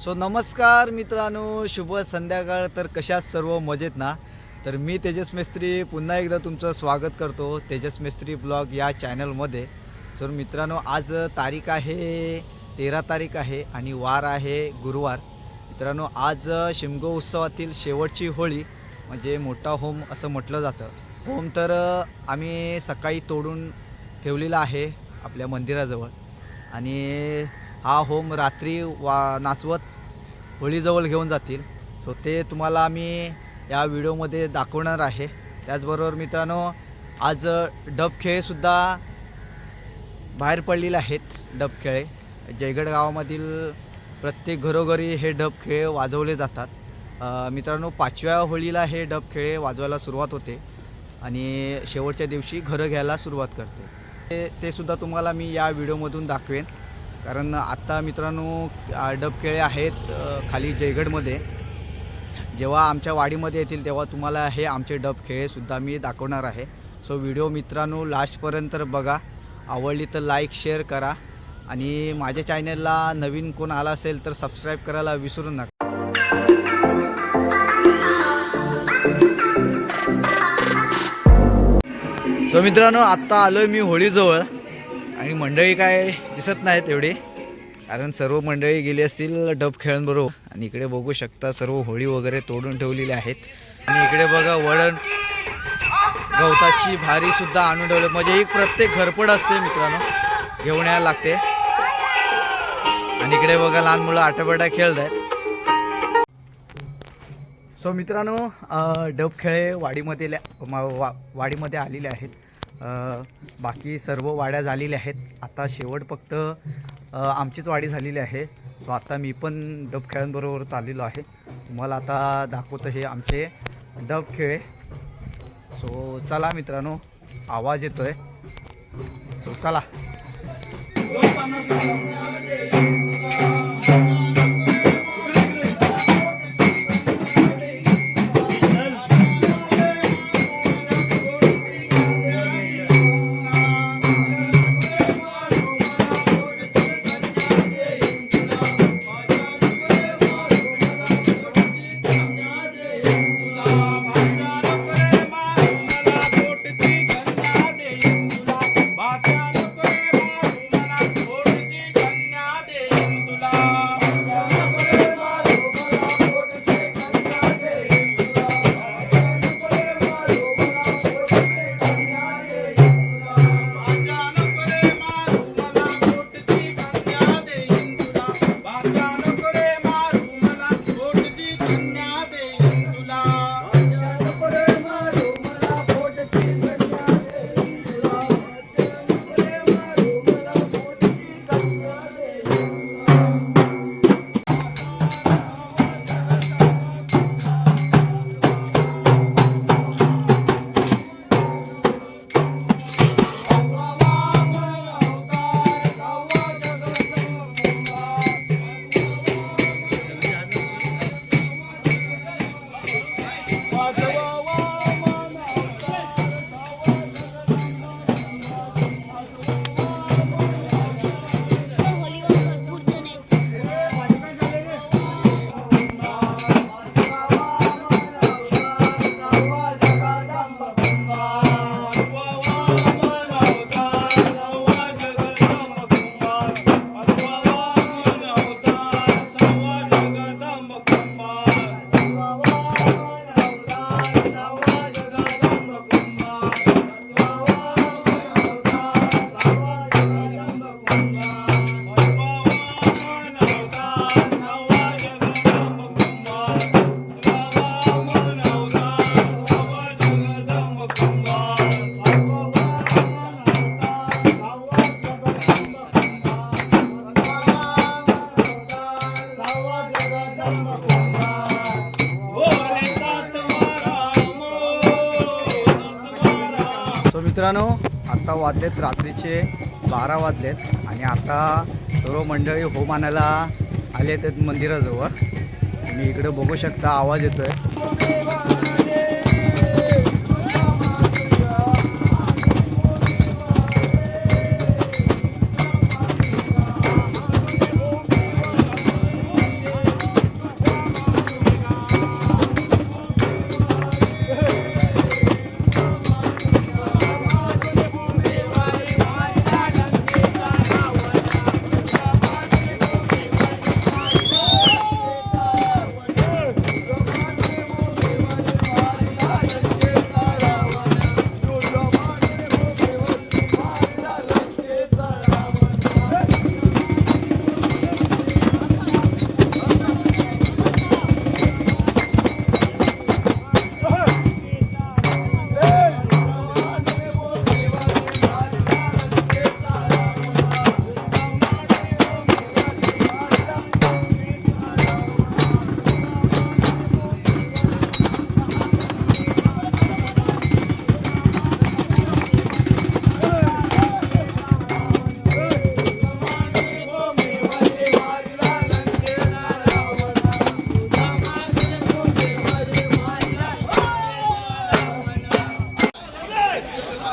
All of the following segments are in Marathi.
सो नमस्कार मित्रांनो शुभ संध्याकाळ. तर कशात सर्व मजेत ना? तर मी तेजस मेस्त्री पुन्हा एकदा तुमचं स्वागत करतो तेजस मेस्त्री ब्लॉग या चॅनलमध्ये. सो मित्रांनो आज तारीख आहे तेरा तारीख आहे आणि वार आहे गुरुवार. मित्रांनो आज शिमगो उत्सवातील शेवटची होळी म्हणजे मोठा होम असं म्हटलं जातं. होम तर आम्ही सकाळी तोडून ठेवलेला आहे आपल्या मंदिराजवळ. आणि हा होम रात्री वा नाचवत होळीजवळ घेऊन जातील. सो ते तुम्हाला आम्ही या व्हिडिओमध्ये दाखवणार आहे. त्याचबरोबर मित्रांनो आज डबखेळेसुद्धा बाहेर पडलेले आहेत डबखेळे जयगड गावामधील प्रत्येक घरोघरी हे डबखेळे वाजवले जातात. मित्रांनो पाचव्या होळीला हे डबखेळे वाजवायला सुरुवात होते आणि शेवटच्या दिवशी घरं घ्यायला सुरुवात करते. ते ते सुद्धा तुम्हाला मी या व्हिडिओमधून दाखवेन. कारण आत्ता मित्रांनो डब खेळे आहेत खाली जयगडमध्ये. जेव्हा आमच्या वाडीमध्ये येतील तेव्हा तुम्हाला हे आमचे डबखेळेसुद्धा मी दाखवणार आहे. सो व्हिडिओ मित्रांनो लास्टपर्यंत बघा. आवडली तर लाईक शेअर करा. आणि माझ्या चॅनलला नवीन कोण आला असेल तर सबस्क्राईब करायला विसरू नका. सो मित्रांनो आत्ता आलो आहे मी होळीजवळ. आणि मंडळी काय दिसत नाहीत एवढी. कारण सर्व मंडळी गेली असतील डब खेळांबरोबर. आणि इकडे बघू शकता सर्व होळी वगैरे तोडून ठेवलेली आहेत. आणि इकडे बघा वळण. गवताची भारी सुद्धा आणून ठेवले. म्हणजे एक प्रत्येक घरपड असते मित्रांनो. घेऊन यायला लागते. आणि इकडे बघा लहान मुलं आटापाटा खेळत आहेत. सो मित्रांनो डब डबखेळे वाडीमध्ये ल्या- मा- वा वाडीमध्ये आलेले आहेत. बाकी सर्व वाड्या झालेल्या आहेत. आता शेवट फक्त आमचीच वाडी झालेली आहे. सो आता मी पण डब खेळांबरोबर चाललेलो आहे. तुम्हाला आता दाखवतं हे आमचे डब खेळ. सो चला मित्रांनो आवाज येतो आहे सो चला. मित्रांनो आत्ता वाजलेत रात्रीचे बारा वाजलेत आणि आता सर्व मंडळी होम आणायला आले आहेत मंदिराजवळ. तुम्ही इकडं बघू शकता आवाज येतो आहे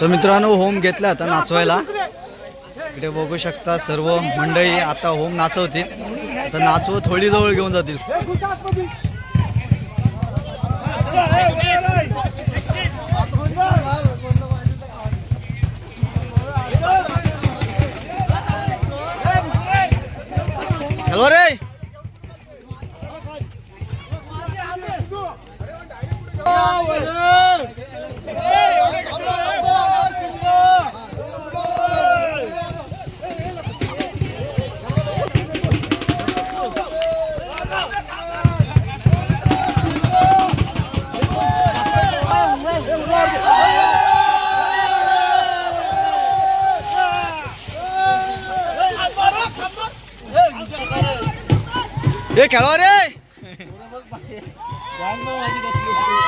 सो मित्रांनो होम घेतला आता नाचवायला. इकडे बघू शकता सर्व मंडळी आता होम नाचवतील. आता नाचव थोडी जवळ घेऊन जातील. हॅलो रे! हे खेळवा रे!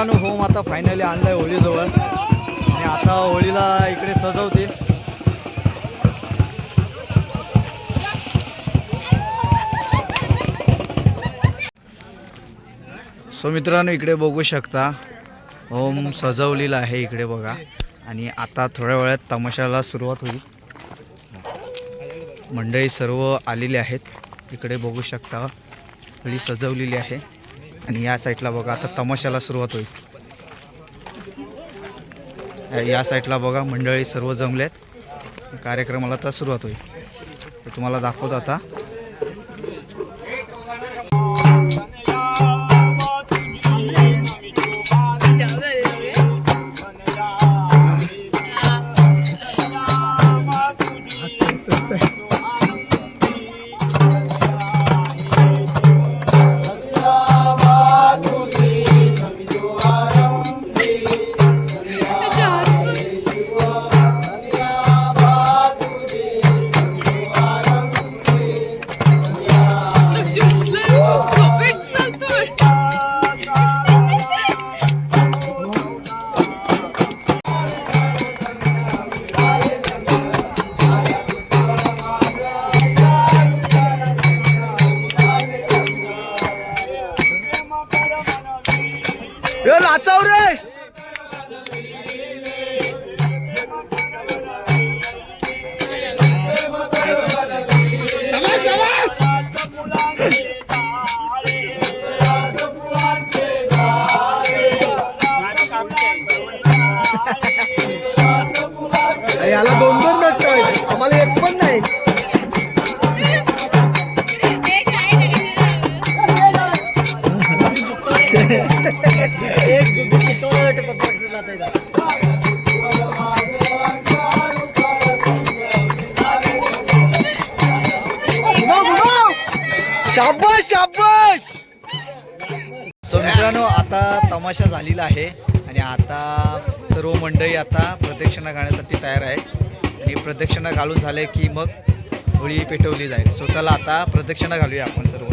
मित्रांनो होम आता फायनली आणलाय होळीजवळ. आणि आता होळीला इकडे सजवतील. सो मित्रांनो इकडे बघू शकता होम सजवलेला आहे इकडे बघा. आणि आता थोड्या वेळात तमाशाला सुरुवात होईल. मंडळी सर्व आलेले आहेत. इकडे बघू शकता होळी सजवलेली आहे. आणि या साईडला बघा आता तमाशाला सुरुवात होईल. या साईडला बघा मंडळी सर्व जमलेत. कार्यक्रमाला आता सुरुवात होईल. तुम्हाला दाखवतो आता. एक पण नाही. शाबाश शाबाश सो मित्रांनो आता तमाशा झालेला आहे आणि आता सर्व मंडळी आता प्रदक्षिणा गाण्यासाठी तयार आहे हे प्रदक्षिणा घालून झाले की मग होळी पेटवली जाईल. सो चला आता प्रदक्षिणा घालूया आपण सर्व.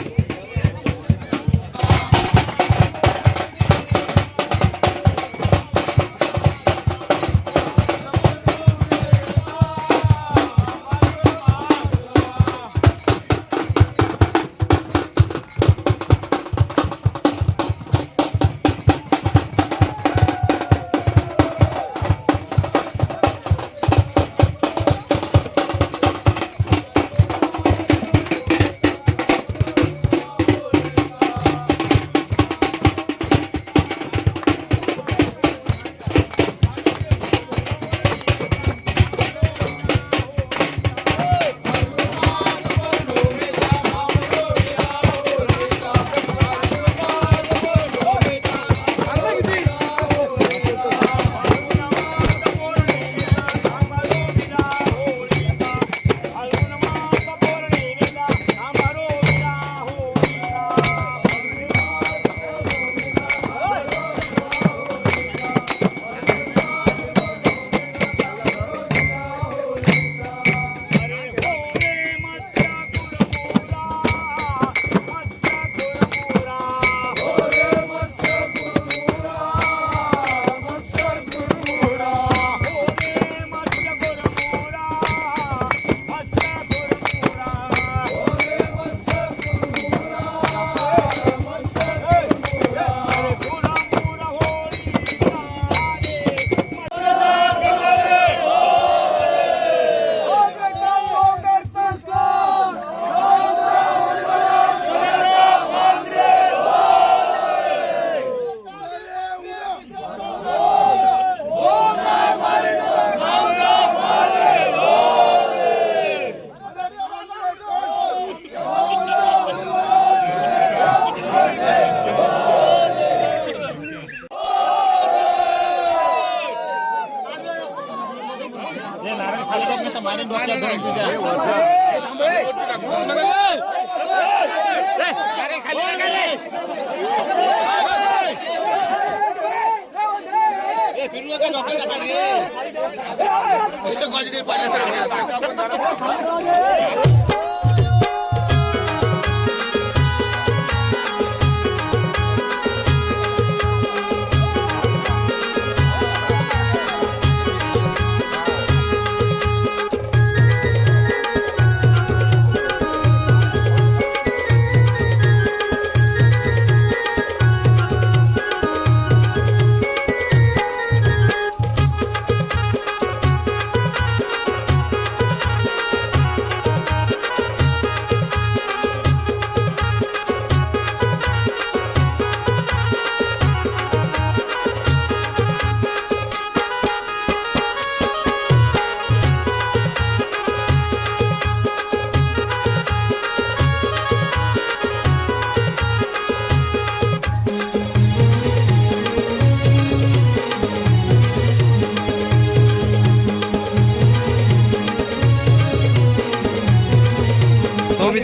तो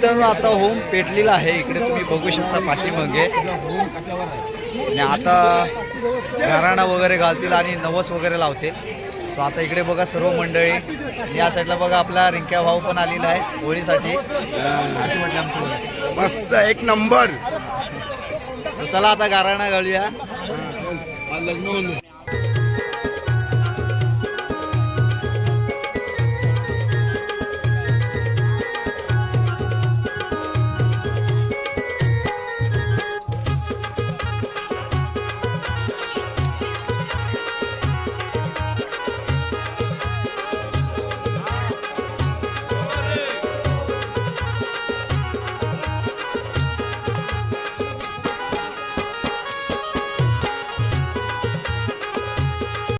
मित्रांनो आता होम पेटलेला आहे. इकडे तुम्ही बघू शकता पाठीमागे. आणि आता घराणा वगैरे घालतील आणि नवस वगैरे लावते तो आता इकडे बघा सर्व मंडळी. या साईडला बघा आपला रिंक्या भाऊ पण आलेला आहे होळीसाठी. मस्त एक नंबर. चला आता गाराणा घालूया. लग्न